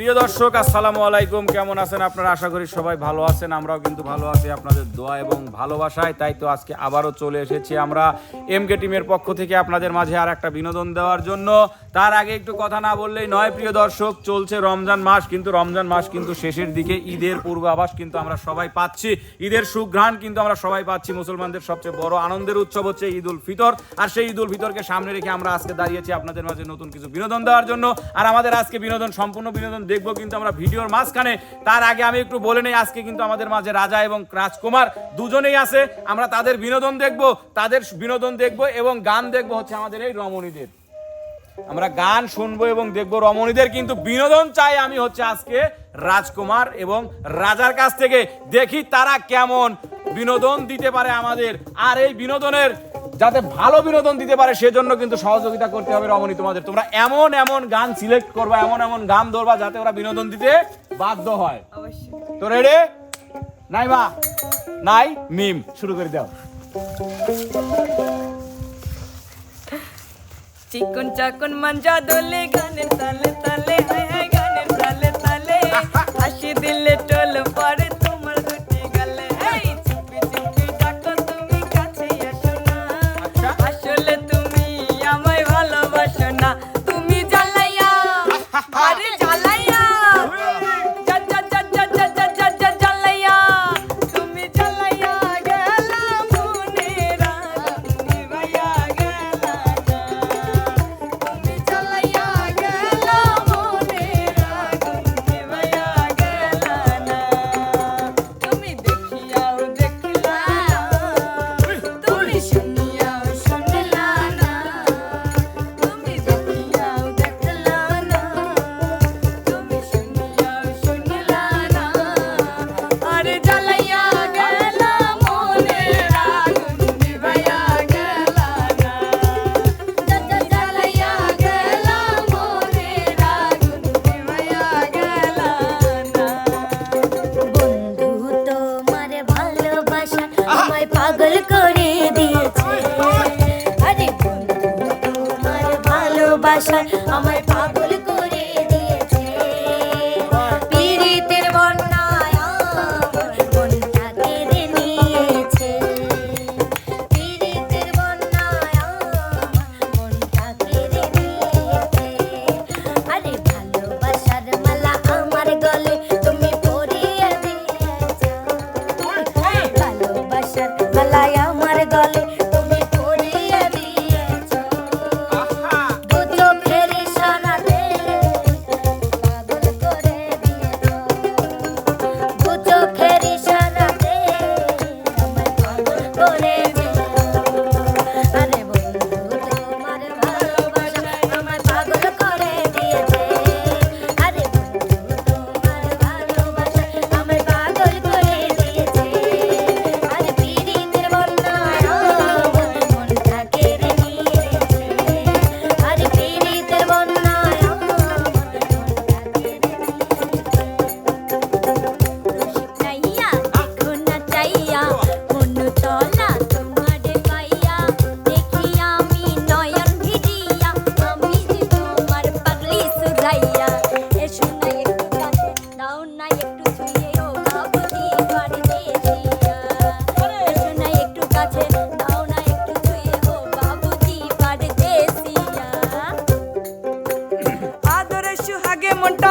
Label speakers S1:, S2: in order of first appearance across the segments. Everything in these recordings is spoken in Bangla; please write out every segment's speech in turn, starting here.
S1: প্রিয় দর্শক, আসসালামু আলাইকুম। কেমন আছেন আপনারা? আশা করি সবাই ভালো আছেন। আমরাও কিন্তু ভালো আছি আপনাদের দোয়া এবং ভালোবাসায়। তাই তো আজকে আবারও চলে এসেছি আমরা এমকে টিমের পক্ষ থেকে আপনাদের মাঝে আর একটা বিনোদন দেওয়ার জন্য। তার আগে একটু কথা না বললেই নয়, প্রিয় দর্শক, চলছে রমজান মাস, কিন্তু রমজান মাস কিন্তু শেষের দিকে। ঈদের পূর্বাভাস কিন্তু আমরা সবাই পাচ্ছি। ঈদের সুঘ্রাণ কিন্তু আমরা সবাই পাচ্ছি। মুসলমানদের সবচেয়ে বড় আনন্দের উৎসব হচ্ছে ঈদ উল ফিতর। আর সেই ঈদ উল ফিতরকে সামনে রেখে আমরা আজকে দাঁড়িয়েছি আপনাদের মাঝে নতুন কিছু বিনোদন দেওয়ার জন্য। আর আমাদের আজকে বিনোদন, সম্পূর্ণ বিনোদন দেখব কিন্তু আমরা ভিডিওর মাঝখানে। তার আগে আমি একটু বলে নেই, আজকে কিন্তু আমাদের মাঝে রাজা এবং রাজকুমার দুজনেই আছে। আমরা তাদের বিনোদন দেখব, তাদের বিনোদন দেখব এবং গান দেখব হচ্ছে আমাদের এই রমণীদের। আমরা গান শুনব এবং দেখব রমণীদের, কিন্তু বিনোদন চাই আমি হচ্ছে আজকে রাজকুমার এবং রাজার কাছ থেকে। দেখি তারা কেমন বিনোদন দিতে পারে আমাদের। আর এই বিনোদনের যাতে ভালো বিনোদন দিতে পারে সেজন্য কিন্তু সহযোগিতা করতে হবে রমণী তোমাদের। তোমরা এমন এমন গান সিলেক্ট করবা এমন এমন গান ধরবা যাতে ওরা বিনোদন দিতে বাধ্য হয়। তো রেডি নাই মা নাই? মিম শুরু করে দাও।
S2: চিকন চাকন মঞ্জা দোলে গানের তালে তালে I'm
S3: my
S1: முட்டா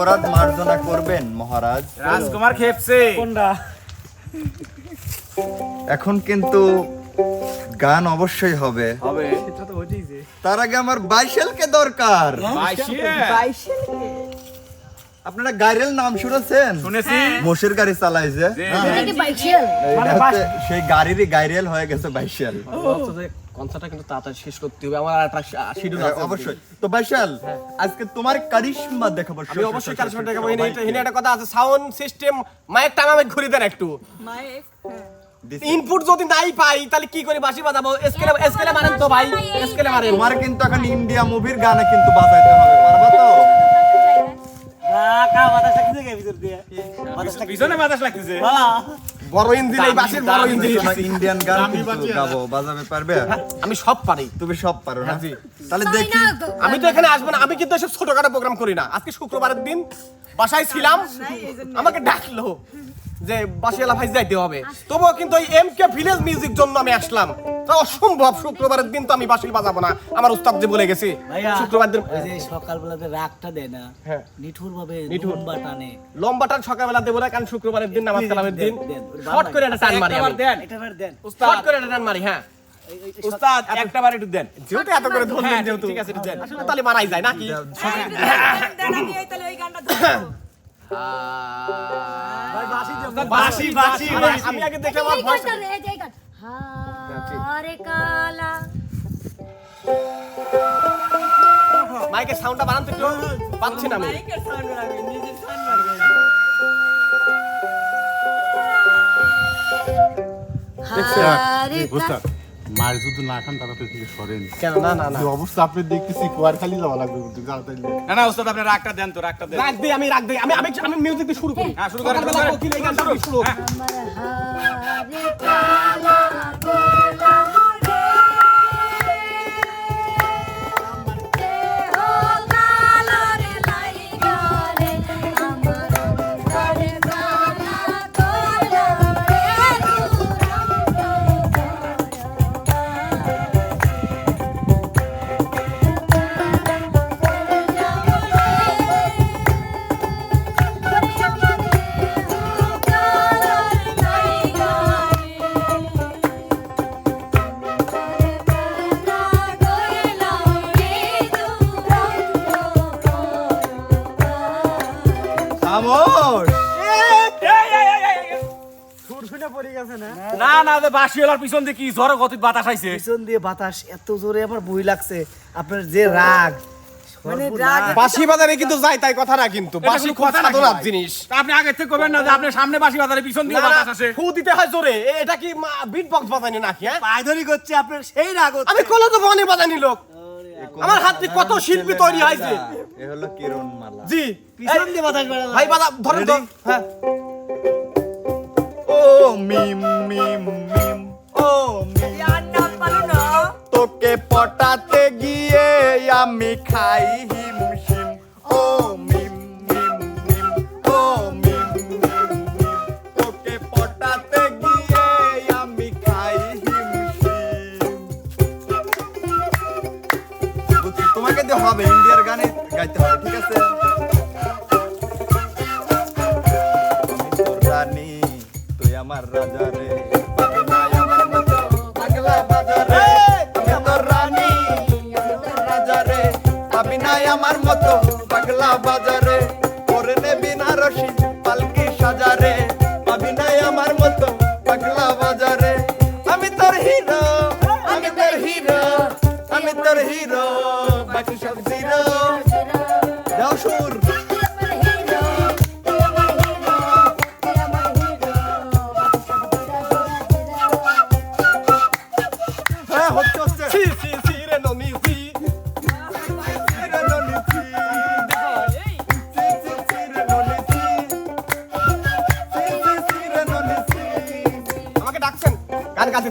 S3: অপরাধ মার্জনা করবেন মহারাজ।
S1: রাজকুমার খেপছে।
S3: এখন কিন্তু গান অবশ্যই হবে।
S1: হবে।
S3: তার আগে আমার বাইশেলকে দরকার।
S1: বাইশে
S4: আপনারা গাড়ির নাম শুনেছেন?
S1: শুনেছি।
S4: মোষের গাড়ি চালাইছে
S1: যে-
S3: বাইশেল?
S4: এইটা হচ্ছে সেই গাড়িরই গাইরেল হয়ে গেছে বাইশাল।
S5: কনসার্টটা কিন্তু তাড়াতাড়ি শেষ করতে হবে। আমার একটা শিডিউল
S4: হ্যাঁ,
S5: আছে।
S4: অবশ্যই। তো বাইশাল আজকে তোমার কারিশমা দেখাবো
S5: আমি অবশ্যই কারিশমা দেখাবো। এটা এনে একটা কথা আছে সাউন্ড সিস্টেম মাইক ঘুরে দেন একটু।
S2: মাইক হ্যাঁ।
S5: ইনপুট যদি নাই পাই তাহলে কি করে বাঁশি বাজাবো? স্কেলে স্কেলে মারেন তো ভাই স্কেলে মারেন।
S4: তোমার কিন্তু এখন ইন্ডিয়া মুভির গানে কিন্তু বাজাইতে হবে। পারবা তো
S1: পিছনে বাতাস লাগতেছে।
S5: বড় ইঞ্জিন এই বাঁশির বড় ইঞ্জিন।
S4: ইন্ডিয়ান গান গাবো বাজাবে পারবে?
S5: আমি সব পারি।
S4: তুমি সব পারো না? তাহলে দেখি।
S5: আমি তো এখানে আসব না। আমি কিন্তু এসব ছোটখাটো প্রোগ্রাম করি না। আজকে শুক্রবারের দিন বাসায় ছিলাম। আমাকে ডাকলো। যে বাসিয়ালা ভাই যাইতে হবে। তবুও কিন্তু ওই এম কে ভিলেজ মিউজিক জন্য আমি আসলাম। তা অসম্ভব শুক্রবারের দিন তো আমি বাসিল বাজাবো না। আমার উস্তাদ যে বলে গেছি শুক্রবার দিন
S6: ওই যে সকালবেলাতে রাগটা দেয় না
S5: হ্যাঁ।
S6: নিঠুর। ভাবে
S5: নিঠুর।
S6: লম্বা টানে
S5: লম্বাটা সকালবেলা দেবো না কারণ শুক্রবারের দিন নামাজ কালামের দিন শর্ট করে একটা টান মারি আমি।
S1: দেন
S6: এটা বার দেন।
S5: শর্ট করে একটা টান মারি হ্যাঁ।
S1: উস্তাদ একটা বার একটু দেন।
S5: যেহেতু এত করে ধরলেন
S1: হ্যাঁ,
S5: যেহেতু
S1: ঠিক আছে, একটু দেন।
S5: আসলে তাহলে মারাই যায় নাকি?
S2: দেন আমি এই তাহলে ওই গানটা ধরবো।
S5: বাসি বাসি আমি আগে দেখলাম আমার ভয়েস
S3: হারে কালা।
S5: মাইকের সাউন্ডটা বানান তো একটু। পাচ্ছি না আমি।
S2: মাইকের সাউন্ড নিজের সাউন্ড
S7: মার যদি না খান তারা তো থেকে সরেন।
S5: কেন? না না না।
S7: অবস্থা আপনি দেখতেছি কুয়ার খালি যাওয়া লাগবে কিন্তু
S1: না না ওস্তাদ আপনি রাগটা দেন তো রাগটা দেন।
S5: রাখ দিই আমি রাখ দিই। আমি আমি আমি মিউজিক দিয়ে শুরু করি।
S1: হ্যাঁ, শুরু করেন, শুরু করেন।
S5: শুরু।
S6: গেছে না?
S1: বাসিওয়ালার পিছন দিয়ে কি ঝড় বাতাস আইছে?
S6: পিছন দিয়ে বাতাস এত জোরে আমার বই লাগছে। আপনার যে রাগ
S2: মানে রাগ-
S5: বাঁশি বাজারে কিন্তু যাই তাই কথা না কিন্তু। খুব সাধারণ জিনিস।
S1: আপনি আগে থেকে করবেন না যে আপনি সামনে বাসি বাজারে পিছন দিয়ে
S5: না, না,
S1: বাতাস আসে?
S5: ফু দিতে হয় জোরে। এটা কি বিট বক্স বাজানি নাকি হ্যাঁ?
S6: পায়ধরি করছে আপনার সেই রাগ
S5: আমি কলো তো বনে বাজানি লোক। আমার হাত কত শিল্পী তৈরি হয়েছে
S4: এ হলো কিরণ মালা
S5: জি
S6: পিছন দিয়ে বাতাস বেড়ালো
S5: ভাই ধরেন তো। হ্যাঁ।
S4: ও মিম মিম মিম। ও মিম।
S2: ইয়ার পালো না।
S4: তোকে পটাতে গিয়ে আমি খাই হিমশিম ও মিম মিম মিম। ও মিম মিম মিম। তোকে পটাতে গিয়ে আমি খাই হিমশিম বুঝছি তোমাকে দিয়ে হবে ইন্ডিয়ার গানে। গাইতে হবে ঠিক আছে? রানী তুই আমার রাজা রে। আমার মতো পাগলা বাজারে আমি তোর রানী আমি তোর রাজা রে। পাবি না আমার মতো পাগলা বাজারে করে না রশি পালকি সাজারে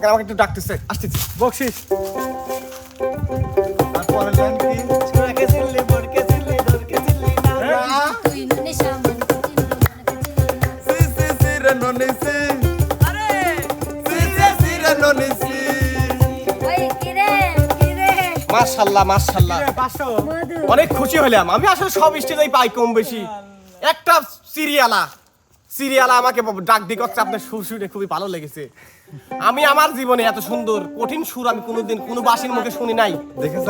S5: থাকেন আমাকে একটু ডাকতেছে। আসতেছি।
S6: বকশিস।
S4: তারপরে লেন কি?
S5: অনেক খুশি হলাম আমি আসলে সব স্টেজেই পাই কম বেশি। একটা সিরিয়ালা। সিরিয়াল আমাকে ডাক দিক হচ্ছে আপনার সুর শুনে খুবই ভালো লেগেছে। আমি আমার জীবনে এত সুন্দর কঠিন সুর আমি কোনোদিন কোনো বাসির মুখে শুনি নাই।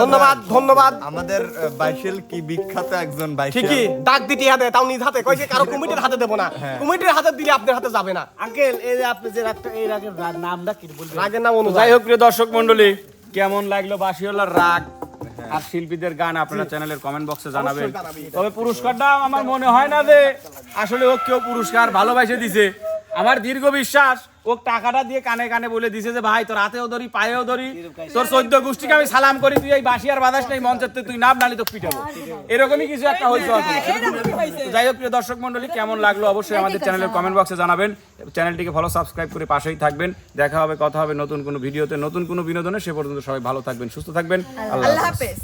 S5: ধন্যবাদ ধন্যবাদ।
S3: আমাদের বাইশেল কি বিখ্যাত একজন বাইশেল।
S5: ঠিকই ডাক দিতে হাতে তাও নিজ হাতে। কয়েছে কারও কমিটির হাতে দেবো না। কমিটির হাতে দিলে আপনার হাতে যাবে না।
S6: আঙ্কেল এই যে আপনি যে রাগটা এই রাগের নামটা কি বলবেন?
S5: রাগের নাম অনুযায়ী।
S1: যাই হোক প্রিয় দর্শক মন্ডলী কেমন লাগল বাসিওয়ালার রাগ? আর শিল্পীদের গান আপনারা চ্যানেলের কমেন্ট বক্সে জানাবেন। তবে পুরস্কারটা আমার মনে হয় না যে আসলে ও কেউ পুরস্কার ভালোবাসে দিছে। আমার দীর্ঘ বিশ্বাস ও টাকাটা দিয়ে কানে কানে বলে দিছে যে ভাই তোর হাতেও ধরি পায়েও ধরি। তোর চোদ্দ গোষ্ঠীকে আমি সালাম করি তুই এই বাসি আর বাদাস নেই মঞ্চের তুই নাম নালি তো পিটাবো। এরকমই কিছু একটা হয়েছে হয়তো। যাই হোক প্রিয় দর্শক মন্ডলী কেমন লাগল অবশ্যই আমাদের চ্যানেলের কমেন্ট বক্সে জানাবেন। চ্যানেলটিকে ফলো সাবস্ক্রাইব করে পাশেই থাকবেন। দেখা হবে কথা হবে নতুন কোনো ভিডিওতে নতুন কোনো বিনোদনে। সে পর্যন্ত সবাই ভালো থাকবেন সুস্থ থাকবেন। আল্লাহ।
S2: হাফেজ।